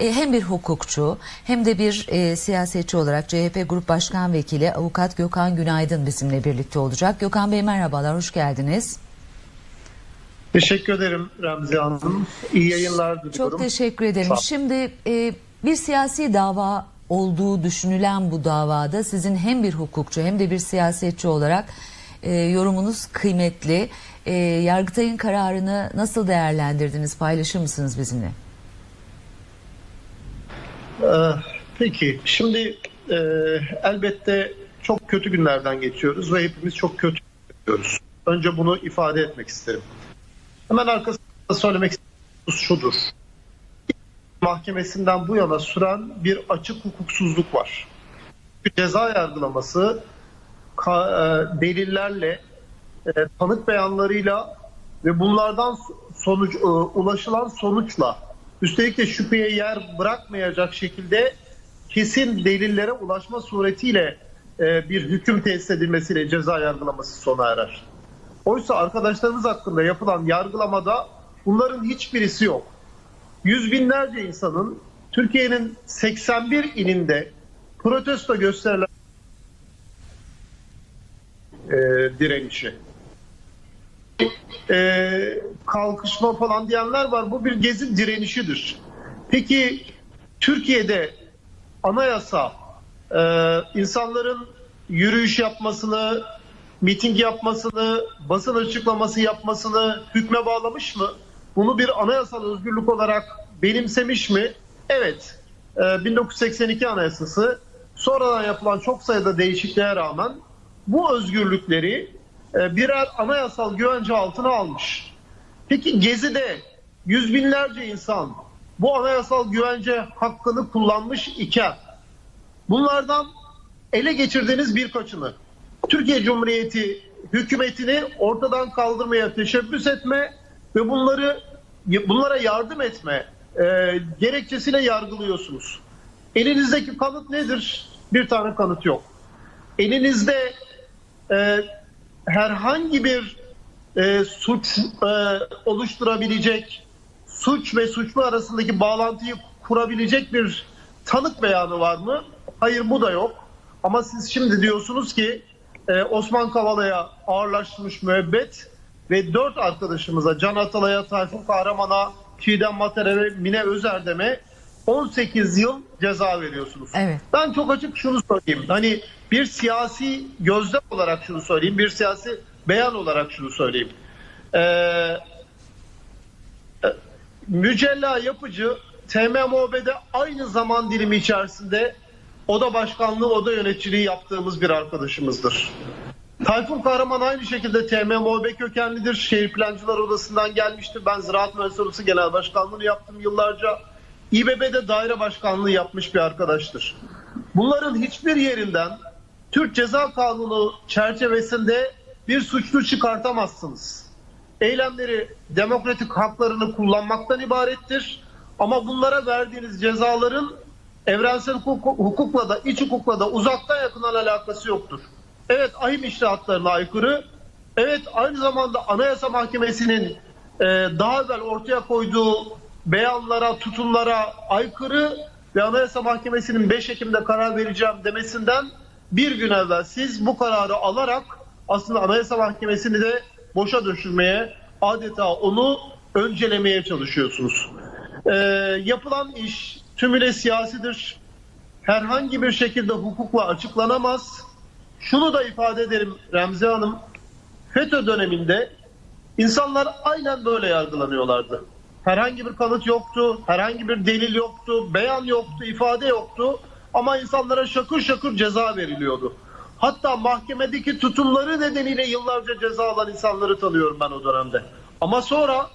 e, hem bir hukukçu hem de bir e, siyasetçi olarak CHP Grup Başkan Vekili Avukat Gökhan Günaydın bizimle birlikte olacak. Gökhan Bey merhabalar, hoş geldiniz. Teşekkür ederim Remzi Hanım. İyi yayınlar diliyorum. Çok teşekkür ederim. Şimdi e, bir siyasi dava olduğu düşünülen bu davada sizin hem bir hukukçu hem de bir siyasetçi olarak e, yorumunuz kıymetli. E, Yargıtay'ın kararını nasıl değerlendirdiniz? Paylaşır mısınız bizimle? Ee, peki, şimdi e, elbette çok kötü günlerden geçiyoruz ve hepimiz çok kötü geçiyoruz. Önce bunu ifade etmek isterim. Hemen arkasında söylemek istediğim şudur. Mahkemesinden bu yana süren bir açık hukuksuzluk var. Ceza yargılaması e, delillerle, e, tanık beyanlarıyla ve bunlardan sonuç e, ulaşılan sonuçla üstelik de şüpheye yer bırakmayacak şekilde kesin delillere ulaşma suretiyle e, bir hüküm tesis edilmesiyle ceza yargılaması sona erer. Oysa arkadaşlarımız hakkında yapılan yargılamada bunların hiçbirisi yok. Yüz binlerce insanın Türkiye'nin 81 ilinde protesto gösterilen e, direnişi. E, kalkışma falan diyenler var. Bu bir gezi direnişidir. Peki Türkiye'de anayasa e, insanların yürüyüş yapmasını, miting yapmasını, basın açıklaması yapmasını hükme bağlamış mı? Bunu bir anayasal özgürlük olarak benimsemiş mi? Evet. E, 1982 Anayasası sonradan yapılan çok sayıda değişikliğe rağmen bu özgürlükleri birer anayasal güvence altına almış. Peki Gezi'de yüz binlerce insan bu anayasal güvence hakkını kullanmış iken bunlardan ele geçirdiğiniz birkaçını Türkiye Cumhuriyeti hükümetini ortadan kaldırmaya teşebbüs etme ve bunları bunlara yardım etme e, gerekçesiyle yargılıyorsunuz. Elinizdeki kanıt nedir? Bir tane kanıt yok. Elinizde e, herhangi bir e, suç e, oluşturabilecek, suç ve suçlu arasındaki bağlantıyı kurabilecek bir tanık beyanı var mı? Hayır bu da yok. Ama siz şimdi diyorsunuz ki e, Osman Kavala'ya ağırlaştırmış müebbet ve dört arkadaşımıza Can Atalay'a, Tayfun Kahraman'a, Çiğdem Mater'e ve Mine Özerdem'e 18 yıl ceza veriyorsunuz. Evet. Ben çok açık şunu söyleyeyim. Hani bir siyasi gözlem olarak şunu söyleyeyim. Bir siyasi beyan olarak şunu söyleyeyim. Ee, Mücella Yapıcı TMMOB'de aynı zaman dilimi içerisinde oda başkanlığı, oda yöneticiliği yaptığımız bir arkadaşımızdır. Tayfun Kahraman aynı şekilde TMMOB kökenlidir. Şehir Plancılar Odası'ndan gelmiştir. Ben Ziraat Mühendisleri Odası Genel Başkanlığı'nı yaptım yıllarca. İBB'de daire başkanlığı yapmış bir arkadaştır. Bunların hiçbir yerinden Türk Ceza Kanunu çerçevesinde bir suçlu çıkartamazsınız. Eylemleri demokratik haklarını kullanmaktan ibarettir. Ama bunlara verdiğiniz cezaların evrensel hukuk, hukukla da iç hukukla da uzaktan yakından alakası yoktur. Evet ahim iştihatlarına aykırı. Evet aynı zamanda Anayasa Mahkemesi'nin e, daha evvel ortaya koyduğu beyanlara, tutumlara aykırı ve Anayasa Mahkemesi'nin 5 Ekim'de karar vereceğim demesinden bir gün evvel siz bu kararı alarak aslında Anayasa Mahkemesi'ni de boşa düşürmeye adeta onu öncelemeye çalışıyorsunuz. Ee, yapılan iş tümüyle siyasidir. Herhangi bir şekilde hukukla açıklanamaz. Şunu da ifade ederim Remzi Hanım. FETÖ döneminde insanlar aynen böyle yargılanıyorlardı. Herhangi bir kanıt yoktu, herhangi bir delil yoktu, beyan yoktu, ifade yoktu ama insanlara şakır şakır ceza veriliyordu. Hatta mahkemedeki tutumları nedeniyle yıllarca ceza alan insanları tanıyorum ben o dönemde. Ama sonra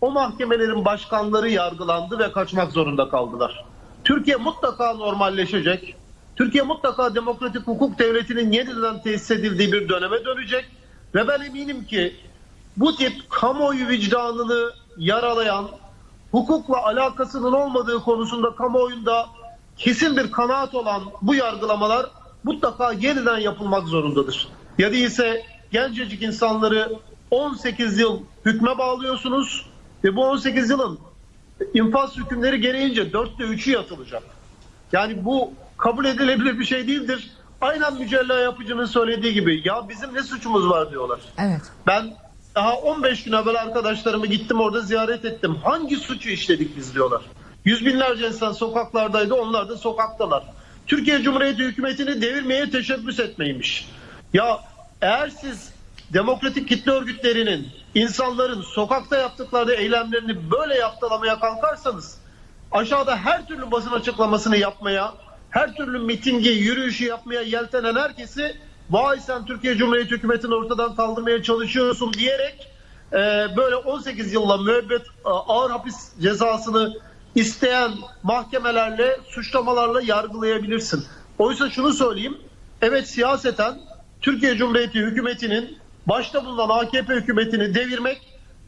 o mahkemelerin başkanları yargılandı ve kaçmak zorunda kaldılar. Türkiye mutlaka normalleşecek. Türkiye mutlaka demokratik hukuk devletinin yeniden tesis edildiği bir döneme dönecek. Ve ben eminim ki bu tip kamuoyu vicdanını yaralayan, hukukla alakasının olmadığı konusunda kamuoyunda kesin bir kanaat olan bu yargılamalar mutlaka yeniden yapılmak zorundadır. Ya değilse gencecik insanları 18 yıl hükme bağlıyorsunuz ve bu 18 yılın infaz hükümleri gereğince dörtte üçü yatılacak. Yani bu kabul edilebilir bir şey değildir. Aynen Mücella Yapıcı'nın söylediği gibi ya bizim ne suçumuz var diyorlar. Evet. Ben daha 15 gün evvel arkadaşlarımı gittim orada ziyaret ettim. Hangi suçu işledik biz diyorlar. Yüz binlerce insan sokaklardaydı onlar da sokaktalar. Türkiye Cumhuriyeti hükümetini devirmeye teşebbüs etmeymiş. Ya eğer siz demokratik kitle örgütlerinin insanların sokakta yaptıkları eylemlerini böyle yaptalamaya kalkarsanız aşağıda her türlü basın açıklamasını yapmaya, her türlü mitingi, yürüyüşü yapmaya yeltenen herkesi vay sen Türkiye Cumhuriyeti hükümetini ortadan kaldırmaya çalışıyorsun diyerek böyle 18 yılla müebbet ağır hapis cezasını isteyen mahkemelerle, suçlamalarla yargılayabilirsin. Oysa şunu söyleyeyim, evet siyaseten Türkiye Cumhuriyeti hükümetinin başta bulunan AKP hükümetini devirmek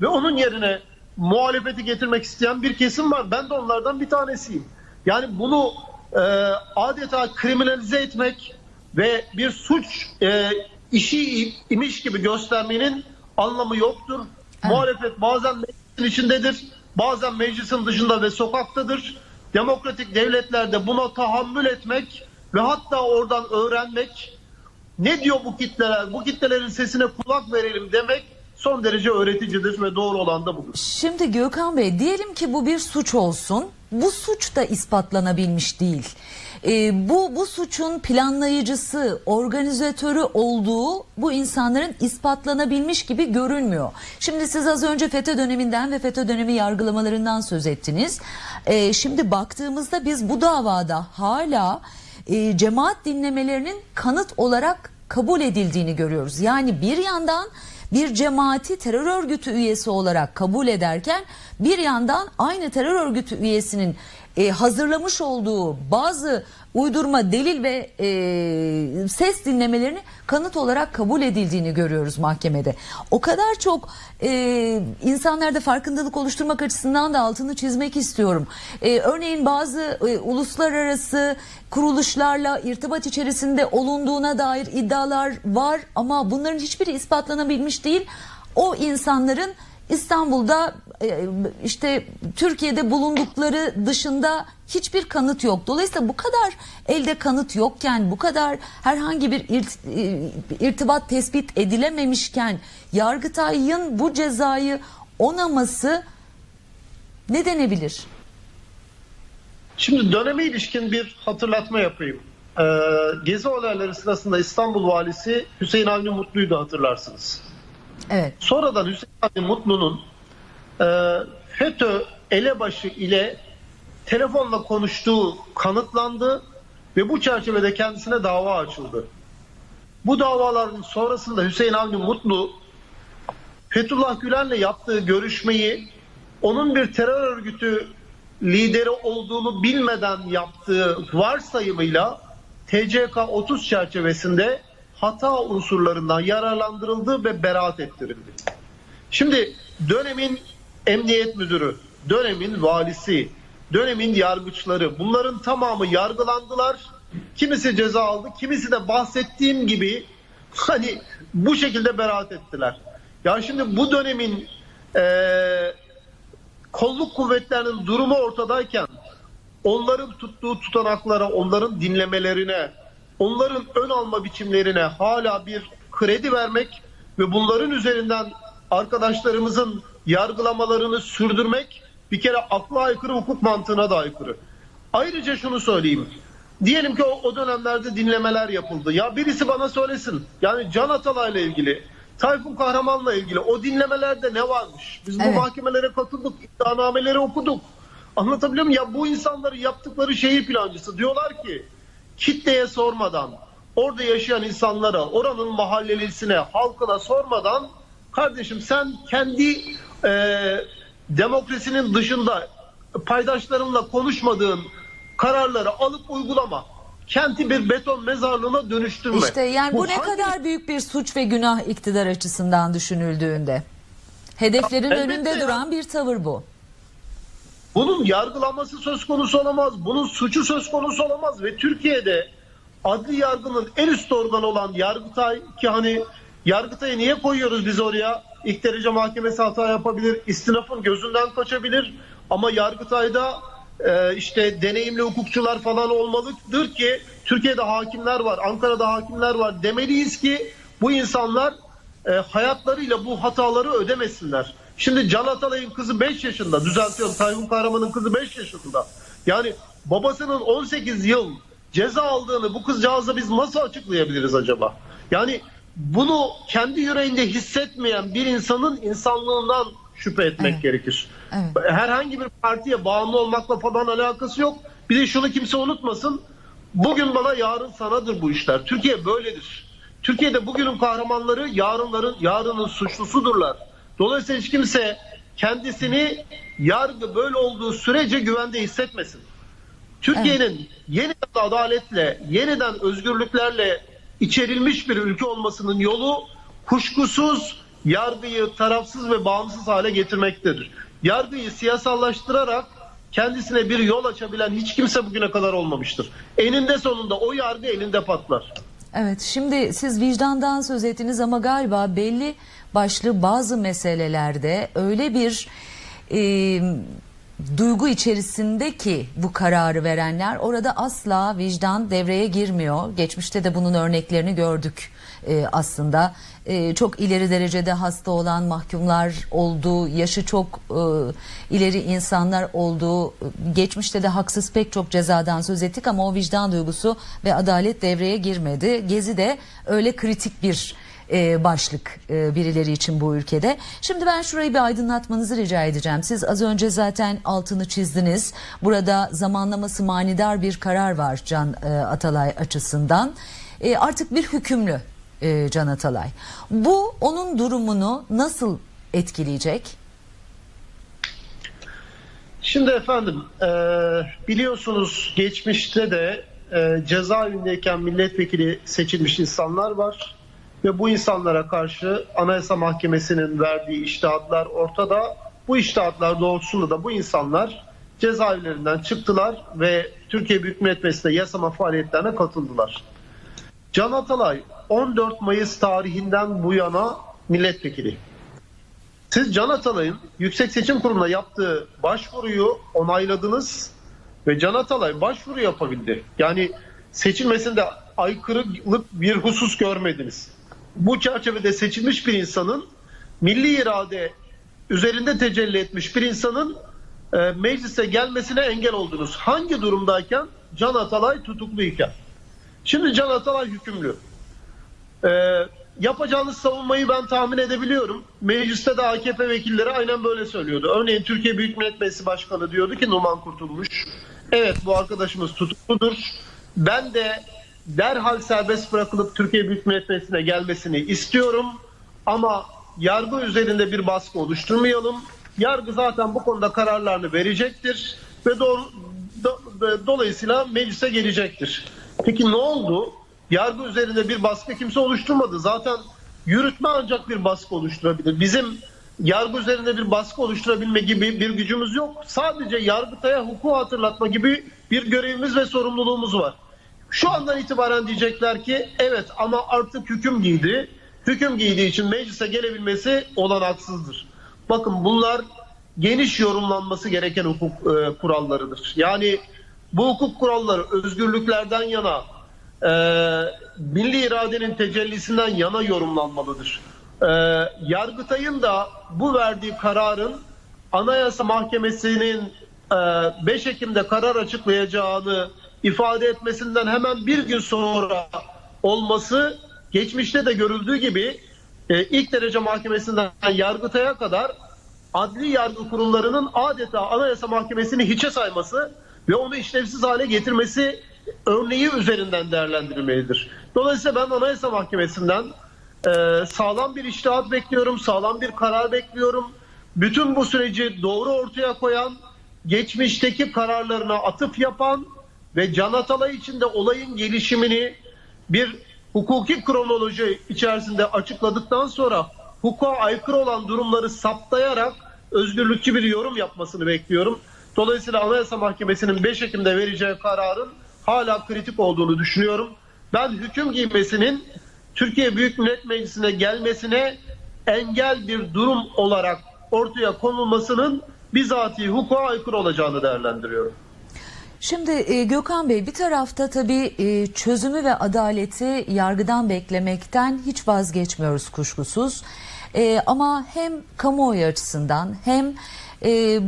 ve onun yerine muhalefeti getirmek isteyen bir kesim var. Ben de onlardan bir tanesiyim. Yani bunu e, adeta kriminalize etmek ve bir suç e, işi imiş gibi göstermenin anlamı yoktur. Muhalefet bazen meclisin içindedir, bazen meclisin dışında ve sokaktadır. Demokratik devletlerde buna tahammül etmek ve hatta oradan öğrenmek ne diyor bu kitleler, bu kitlelerin sesine kulak verelim demek son derece öğreticidir ve doğru olan da budur. Şimdi Gökhan Bey diyelim ki bu bir suç olsun. Bu suç da ispatlanabilmiş değil. Ee, bu bu suçun planlayıcısı, organizatörü olduğu bu insanların ispatlanabilmiş gibi görünmüyor. Şimdi siz az önce FETÖ döneminden ve FETÖ dönemi yargılamalarından söz ettiniz. Ee, şimdi baktığımızda biz bu davada hala e, cemaat dinlemelerinin kanıt olarak kabul edildiğini görüyoruz. Yani bir yandan bir cemaati terör örgütü üyesi olarak kabul ederken bir yandan aynı terör örgütü üyesinin e, hazırlamış olduğu bazı uydurma delil ve e, ses dinlemelerini kanıt olarak kabul edildiğini görüyoruz mahkemede. O kadar çok e, insanlarda farkındalık oluşturmak açısından da altını çizmek istiyorum. E, örneğin bazı e, uluslararası kuruluşlarla irtibat içerisinde olunduğuna dair iddialar var ama bunların hiçbiri ispatlanabilmiş değil. O insanların İstanbul'da e, işte Türkiye'de bulundukları dışında hiçbir kanıt yok. Dolayısıyla bu kadar elde kanıt yokken, bu kadar herhangi bir e, irtibat tespit edilememişken Yargıtay'ın bu cezayı onaması ne denebilir? Şimdi döneme ilişkin bir hatırlatma yapayım. Ee, Gezi olayları sırasında İstanbul valisi Hüseyin Avni Mutlu'yu da hatırlarsınız. Evet. Sonradan Hüseyin Avni Mutlu'nun e, FETÖ elebaşı ile telefonla konuştuğu kanıtlandı ve bu çerçevede kendisine dava açıldı. Bu davaların sonrasında Hüseyin Avni Mutlu Fethullah Gülen'le yaptığı görüşmeyi onun bir terör örgütü lideri olduğunu bilmeden yaptığı varsayımıyla TCK 30 çerçevesinde hata unsurlarından yararlandırıldı ve beraat ettirildi. Şimdi dönemin emniyet müdürü, dönemin valisi, dönemin yargıçları bunların tamamı yargılandılar. Kimisi ceza aldı, kimisi de bahsettiğim gibi hani bu şekilde beraat ettiler. Ya şimdi bu dönemin eee kolluk kuvvetlerinin durumu ortadayken onların tuttuğu tutanaklara, onların dinlemelerine, onların ön alma biçimlerine hala bir kredi vermek ve bunların üzerinden arkadaşlarımızın yargılamalarını sürdürmek bir kere akla aykırı hukuk mantığına da aykırı. Ayrıca şunu söyleyeyim. Diyelim ki o, o dönemlerde dinlemeler yapıldı. Ya birisi bana söylesin. Yani Can Atalay'la ilgili, Tayfun Kahraman'la ilgili o dinlemelerde ne varmış? Biz Evet. bu mahkemelere katıldık, iddianameleri okuduk. Anlatabiliyor muyum? Ya bu insanların yaptıkları şehir plancısı. Diyorlar ki kitleye sormadan, orada yaşayan insanlara, oranın mahallelisine, halkına sormadan kardeşim sen kendi e, demokrasinin dışında paydaşlarınla konuşmadığın kararları alıp uygulama. Kenti bir beton mezarlığına dönüştürme. İşte yani bu, ne hangi- kadar büyük bir suç ve günah iktidar açısından düşünüldüğünde. Hedeflerin Ya, önünde ya. duran bir tavır bu. Bunun yargılanması söz konusu olamaz. Bunun suçu söz konusu olamaz ve Türkiye'de adli yargının en üst organı olan Yargıtay ki hani Yargıtay'ı niye koyuyoruz biz oraya? İlk derece mahkemesi hata yapabilir, istinafın gözünden kaçabilir. Ama Yargıtay'da e, işte deneyimli hukukçular falan olmalıdır ki Türkiye'de hakimler var, Ankara'da hakimler var demeliyiz ki bu insanlar e, hayatlarıyla bu hataları ödemesinler. Şimdi Can Atalay'ın kızı 5 yaşında, düzeltiyorum Tayfun Kahraman'ın kızı 5 yaşında. Yani babasının 18 yıl ceza aldığını bu kızcağıza biz nasıl açıklayabiliriz acaba? Yani bunu kendi yüreğinde hissetmeyen bir insanın insanlığından şüphe etmek Evet. gerekir. Evet. Herhangi bir partiye bağımlı olmakla falan alakası yok. Bir de şunu kimse unutmasın. Bugün bana yarın sanadır bu işler. Türkiye böyledir. Türkiye'de bugünün kahramanları yarınların yarının suçlusudurlar. Dolayısıyla hiç kimse kendisini yargı böyle olduğu sürece güvende hissetmesin. Türkiye'nin yeniden adaletle, yeniden özgürlüklerle içerilmiş bir ülke olmasının yolu kuşkusuz yargıyı tarafsız ve bağımsız hale getirmektedir. Yargıyı siyasallaştırarak kendisine bir yol açabilen hiç kimse bugüne kadar olmamıştır. Eninde sonunda o yargı elinde patlar. Evet şimdi siz vicdandan söz ettiniz ama galiba belli başlı bazı meselelerde öyle bir e, duygu içerisinde ki bu kararı verenler orada asla vicdan devreye girmiyor. Geçmişte de bunun örneklerini gördük e, aslında. E, çok ileri derecede hasta olan mahkumlar olduğu, yaşı çok e, ileri insanlar olduğu, geçmişte de haksız pek çok cezadan söz ettik ama o vicdan duygusu ve adalet devreye girmedi. Gezi de öyle kritik bir e, başlık e, birileri için bu ülkede. Şimdi ben şurayı bir aydınlatmanızı rica edeceğim. Siz az önce zaten altını çizdiniz. Burada zamanlaması manidar bir karar var Can e, Atalay açısından. E, artık bir hükümlü e, Can Atalay. Bu onun durumunu nasıl etkileyecek? Şimdi efendim e, biliyorsunuz geçmişte de e, cezaevindeyken milletvekili seçilmiş insanlar var ve bu insanlara karşı Anayasa Mahkemesi'nin verdiği iştahatlar ortada. Bu iştahatlar doğrultusunda da bu insanlar cezaevlerinden çıktılar ve Türkiye Büyük Millet Meclisi'nde yasama faaliyetlerine katıldılar. Can Atalay 14 Mayıs tarihinden bu yana milletvekili. Siz Can Atalay'ın Yüksek Seçim Kurulu'na yaptığı başvuruyu onayladınız ve Can Atalay başvuru yapabildi. Yani seçilmesinde aykırılık bir husus görmediniz. Bu çerçevede seçilmiş bir insanın milli irade üzerinde tecelli etmiş bir insanın e, meclise gelmesine engel oldunuz. Hangi durumdayken? Can Atalay tutukluyken. Şimdi Can Atalay hükümlü. Ee, yapacağınız savunmayı ben tahmin edebiliyorum. Mecliste de AKP vekilleri aynen böyle söylüyordu. Örneğin Türkiye Büyük Millet Meclisi Başkanı diyordu ki Numan Kurtulmuş. Evet bu arkadaşımız tutukludur. Ben de derhal serbest bırakılıp Türkiye Büyük Millet Meclisi'ne gelmesini istiyorum. Ama yargı üzerinde bir baskı oluşturmayalım. Yargı zaten bu konuda kararlarını verecektir ve doğru, do- do- dolayısıyla meclise gelecektir. Peki ne oldu? Yargı üzerinde bir baskı kimse oluşturmadı. Zaten yürütme ancak bir baskı oluşturabilir. Bizim yargı üzerinde bir baskı oluşturabilme gibi bir gücümüz yok. Sadece yargıtaya hukuku hatırlatma gibi bir görevimiz ve sorumluluğumuz var. Şu andan itibaren diyecekler ki evet ama artık hüküm giydi. Hüküm giydiği için meclise gelebilmesi olanaksızdır. Bakın bunlar geniş yorumlanması gereken hukuk e, kurallarıdır. Yani bu hukuk kuralları özgürlüklerden yana, e, milli iradenin tecellisinden yana yorumlanmalıdır. E, Yargıtay'ın da bu verdiği kararın Anayasa Mahkemesi'nin e, 5 Ekim'de karar açıklayacağını ifade etmesinden hemen bir gün sonra olması geçmişte de görüldüğü gibi e, ilk derece mahkemesinden Yargıtay'a kadar adli yargı kurumlarının adeta Anayasa Mahkemesi'ni hiçe sayması ve onu işlevsiz hale getirmesi örneği üzerinden değerlendirilmelidir. Dolayısıyla ben Anayasa Mahkemesi'nden e, sağlam bir iştihat bekliyorum, sağlam bir karar bekliyorum. Bütün bu süreci doğru ortaya koyan, geçmişteki kararlarına atıf yapan ve Can Atalay için de olayın gelişimini bir hukuki kronoloji içerisinde açıkladıktan sonra hukuka aykırı olan durumları saptayarak özgürlükçü bir yorum yapmasını bekliyorum. Dolayısıyla Anayasa Mahkemesi'nin 5 Ekim'de vereceği kararın hala kritik olduğunu düşünüyorum. Ben hüküm giymesinin Türkiye Büyük Millet Meclisi'ne gelmesine engel bir durum olarak ortaya konulmasının bizatihi hukuka aykırı olacağını değerlendiriyorum. Şimdi e, Gökhan Bey bir tarafta tabii e, çözümü ve adaleti yargıdan beklemekten hiç vazgeçmiyoruz kuşkusuz. E, ama hem kamuoyu açısından hem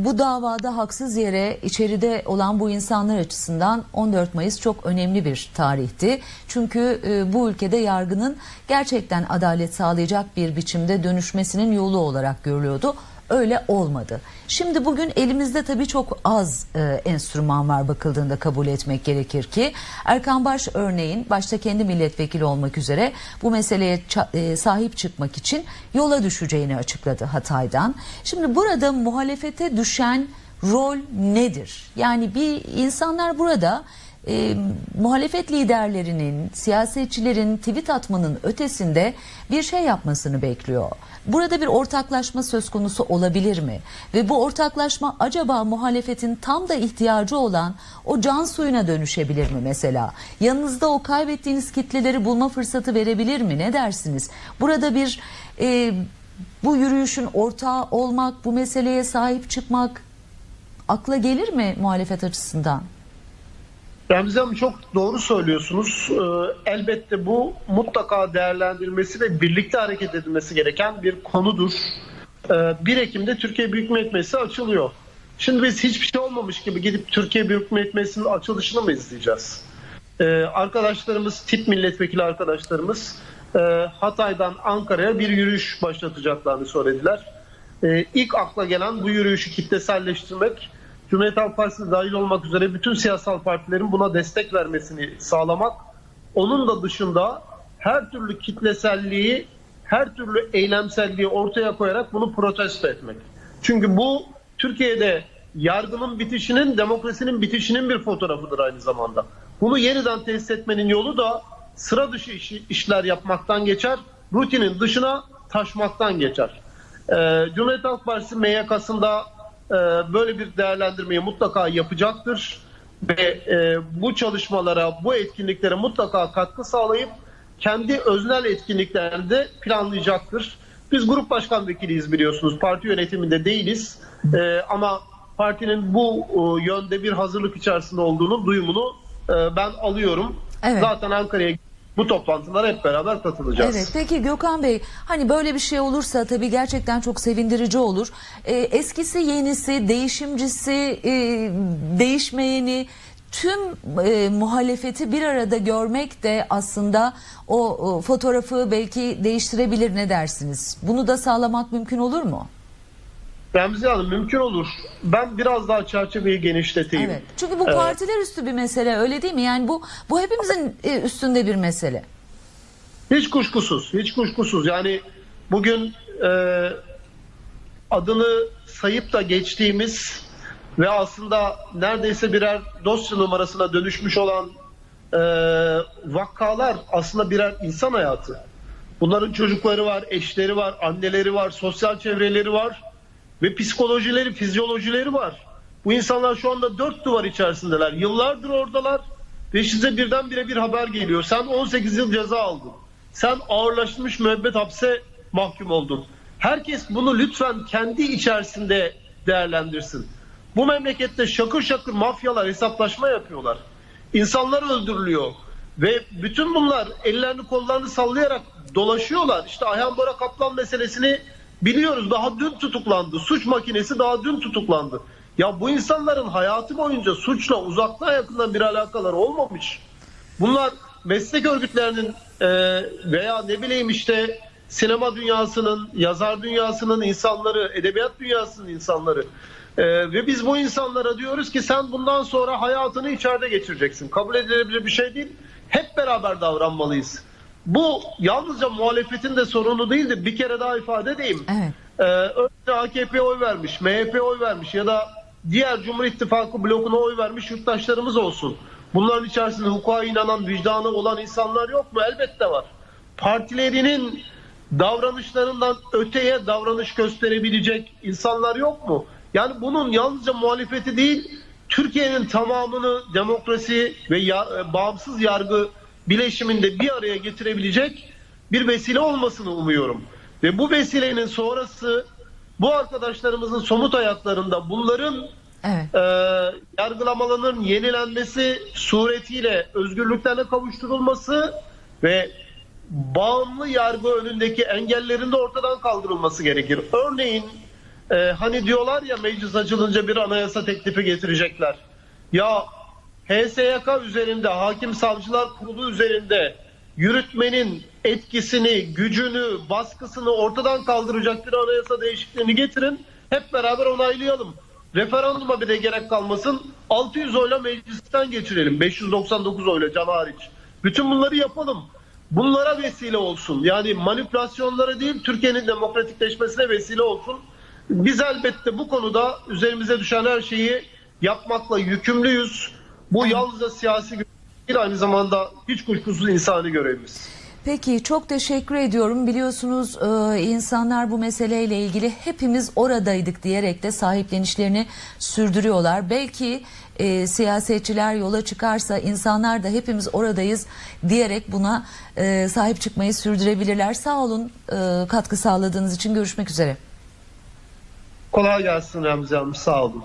bu davada haksız yere içeride olan bu insanlar açısından 14 Mayıs çok önemli bir tarihti. Çünkü bu ülkede yargının gerçekten adalet sağlayacak bir biçimde dönüşmesinin yolu olarak görülüyordu. Öyle olmadı. Şimdi bugün elimizde tabii çok az e, enstrüman var bakıldığında kabul etmek gerekir ki. Erkan Baş örneğin başta kendi milletvekili olmak üzere bu meseleye e, sahip çıkmak için yola düşeceğini açıkladı Hatay'dan. Şimdi burada muhalefete düşen rol nedir? Yani bir insanlar burada e, muhalefet liderlerinin, siyasetçilerin tweet atmanın ötesinde bir şey yapmasını bekliyor. Burada bir ortaklaşma söz konusu olabilir mi? Ve bu ortaklaşma acaba muhalefetin tam da ihtiyacı olan o can suyuna dönüşebilir mi mesela? Yanınızda o kaybettiğiniz kitleleri bulma fırsatı verebilir mi? Ne dersiniz? Burada bir e, bu yürüyüşün ortağı olmak, bu meseleye sahip çıkmak akla gelir mi muhalefet açısından? Remzi Hanım çok doğru söylüyorsunuz. Ee, elbette bu mutlaka değerlendirilmesi ve birlikte hareket edilmesi gereken bir konudur. Ee, 1 Ekim'de Türkiye Büyük Millet Meclisi açılıyor. Şimdi biz hiçbir şey olmamış gibi gidip Türkiye Büyük Millet Meclisi'nin açılışını mı izleyeceğiz? Ee, arkadaşlarımız, tip milletvekili arkadaşlarımız e, Hatay'dan Ankara'ya bir yürüyüş başlatacaklarını söylediler. Ee, ilk akla gelen bu yürüyüşü kitleselleştirmek, Cumhuriyet Halk Partisi dahil olmak üzere bütün siyasal partilerin buna destek vermesini sağlamak. Onun da dışında her türlü kitleselliği, her türlü eylemselliği ortaya koyarak bunu protesto etmek. Çünkü bu Türkiye'de yargının bitişinin, demokrasinin bitişinin bir fotoğrafıdır aynı zamanda. Bunu yeniden tesis etmenin yolu da sıra dışı iş- işler yapmaktan geçer, rutinin dışına taşmaktan geçer. Ee, Cumhuriyet Halk Partisi MYK'sında böyle bir değerlendirmeyi mutlaka yapacaktır ve e, bu çalışmalara, bu etkinliklere mutlaka katkı sağlayıp kendi öznel etkinliklerini de planlayacaktır. Biz grup başkan vekiliyiz biliyorsunuz. Parti yönetiminde değiliz. E, ama partinin bu e, yönde bir hazırlık içerisinde olduğunu duyumunu e, ben alıyorum. Evet. Zaten Ankara'ya bu toplantılara hep beraber katılacağız. Evet peki Gökhan Bey hani böyle bir şey olursa tabii gerçekten çok sevindirici olur. Ee, eskisi yenisi değişimcisi e, değişmeyeni tüm e, muhalefeti bir arada görmek de aslında o, o fotoğrafı belki değiştirebilir ne dersiniz? Bunu da sağlamak mümkün olur mu? Remzi Hanım mümkün olur. Ben biraz daha çerçeveyi genişleteyim. Evet. Çünkü bu Evet. partiler üstü bir mesele öyle değil mi? Yani bu bu hepimizin e, üstünde bir mesele. Hiç kuşkusuz, hiç kuşkusuz. Yani bugün e, adını sayıp da geçtiğimiz ve aslında neredeyse birer dosya numarasına dönüşmüş olan e, vakalar aslında birer insan hayatı. Bunların çocukları var, eşleri var, anneleri var, sosyal çevreleri var ve psikolojileri, fizyolojileri var. Bu insanlar şu anda dört duvar içerisindeler. Yıllardır oradalar ve size birdenbire bir haber geliyor. Sen 18 yıl ceza aldın. Sen ağırlaştırmış müebbet hapse mahkum oldun. Herkes bunu lütfen kendi içerisinde değerlendirsin. Bu memlekette şakır şakır mafyalar hesaplaşma yapıyorlar. İnsanlar öldürülüyor. Ve bütün bunlar ellerini kollarını sallayarak dolaşıyorlar. İşte Ayhan Bora Kaplan meselesini biliyoruz. Daha dün tutuklandı. Suç makinesi daha dün tutuklandı. Ya bu insanların hayatı boyunca suçla uzaktan yakından bir alakaları olmamış. Bunlar meslek örgütlerinin e, veya ne bileyim işte sinema dünyasının, yazar dünyasının insanları, edebiyat dünyasının insanları. E, ve biz bu insanlara diyoruz ki sen bundan sonra hayatını içeride geçireceksin. Kabul edilebilir bir şey değil. Hep beraber davranmalıyız. Bu yalnızca muhalefetin de sorunu değildir. Bir kere daha ifade edeyim. Evet. Ee, önce AKP oy vermiş, MHP oy vermiş ya da diğer Cumhur İttifakı blokuna oy vermiş yurttaşlarımız olsun. Bunların içerisinde hukuka inanan, vicdanı olan insanlar yok mu? Elbette var. Partilerinin davranışlarından öteye davranış gösterebilecek insanlar yok mu? Yani bunun yalnızca muhalefeti değil, Türkiye'nin tamamını demokrasi ve ya- e, bağımsız yargı bileşiminde bir araya getirebilecek bir vesile olmasını umuyorum. Ve bu vesilenin sonrası bu arkadaşlarımızın somut hayatlarında bunların Evet. e, yargılamalarının yenilenmesi suretiyle özgürlüklerine kavuşturulması ve bağımlı yargı önündeki engellerin de ortadan kaldırılması gerekir. Örneğin e, hani diyorlar ya meclis açılınca bir anayasa teklifi getirecekler. Ya HSYK üzerinde, Hakim Savcılar Kurulu üzerinde yürütmenin etkisini, gücünü, baskısını ortadan kaldıracak bir anayasa değişikliğini getirin. Hep beraber onaylayalım. Referanduma bile gerek kalmasın. 600 oyla meclisten geçirelim. 599 oyla can hariç. Bütün bunları yapalım. Bunlara vesile olsun. Yani manipülasyonlara değil Türkiye'nin demokratikleşmesine vesile olsun. Biz elbette bu konuda üzerimize düşen her şeyi yapmakla yükümlüyüz. Bu yalnızca siyasi değil aynı zamanda hiç kuşkusuz insani görevimiz. Peki çok teşekkür ediyorum. Biliyorsunuz e, insanlar bu meseleyle ilgili hepimiz oradaydık diyerek de sahiplenişlerini sürdürüyorlar. Belki e, siyasetçiler yola çıkarsa insanlar da hepimiz oradayız diyerek buna e, sahip çıkmayı sürdürebilirler. Sağ olun e, katkı sağladığınız için görüşmek üzere. Kolay gelsin Remzi Hanım sağ olun.